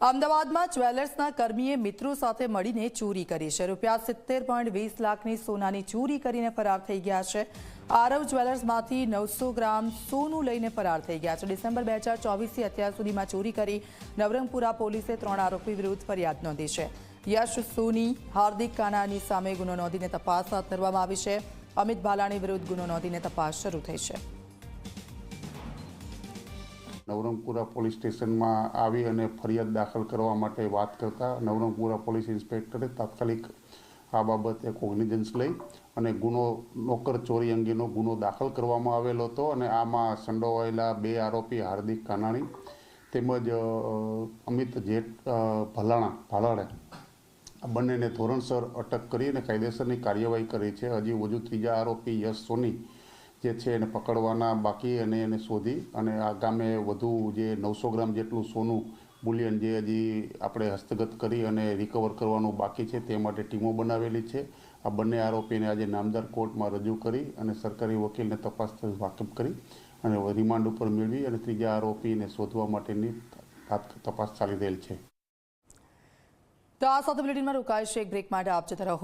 અમદાવાદમાં જ્વેલર્સના કર્મીએ મિત્રો સાથે મળીને ચોરી કરી છે. રૂપિયા સિત્તેર પોઈન્ટ વીસ લાખની સોનાની ચોરી કરીને ફરાર થઈ ગયા છે. આરવ જ્વેલર્સમાંથી નવસો ગ્રામ સોનું લઈને ફરાર થઈ ગયા છે. ડિસેમ્બર બે હજાર ચોવીસથી અત્યાર સુધીમાં ચોરી કરી નવરંગપુરા પોલીસે ત્રણ આરોપી વિરુદ્ધ ફરિયાદ નોંધી છે. યશ, સોની, હાર્દિક કાનાની સામે ગુનો નોંધીને તપાસ હાથ ધરવામાં આવી છે. અમિત ભાલાણી વિરુદ્ધ ગુનો નોંધીને તપાસ શરૂ થઈ છે. નવરંગપુરા પોલીસ સ્ટેશનમાં આવી અને ફરિયાદ દાખલ કરવા માટે વાત કરતા નવરંગપુરા પોલીસ ઇન્સ્પેક્ટરે તાત્કાલિક આ બાબતે કોગ્નિઝન્સ લઈ અને ગુનો નોકર ચોરી અંગેનો ગુનો દાખલ કરવામાં આવેલો હતો અને આમાં સંડોવાયેલા બે આરોપી હાર્દિક કાનાણી તેમજ અમિત જેઠ ભલાણા ભાલાળે આ બંનેને ધોરણસર અટક કરી અને કાયદેસરની કાર્યવાહી કરી છે. હજી વધુ ત્રીજા આરોપી યશ સોની જે છે એને પકડવાના બાકી અને એને શોધી અને આ ગામે વધુ જે નવસો ગ્રામ જેટલું સોનું બુલિયન જે હજી આપણે હસ્તગત કરી અને રિકવર કરવાનું બાકી છે તે માટે ટીમો બનાવેલી છે. આ બંને આરોપીને આજે નામદાર કોર્ટમાં રજૂ કરી અને સરકારી વકીલને તપાસ વાકેફ કરી અને રિમાન્ડ ઉપર મેળવી અને ત્રીજા આરોપીને શોધવા માટેની તપાસ ચાલી રહેલ છે. તો આ સાથે બુલેટિનમાં રોકાય છે એક બ્રેક માટે આપ જતા રહો.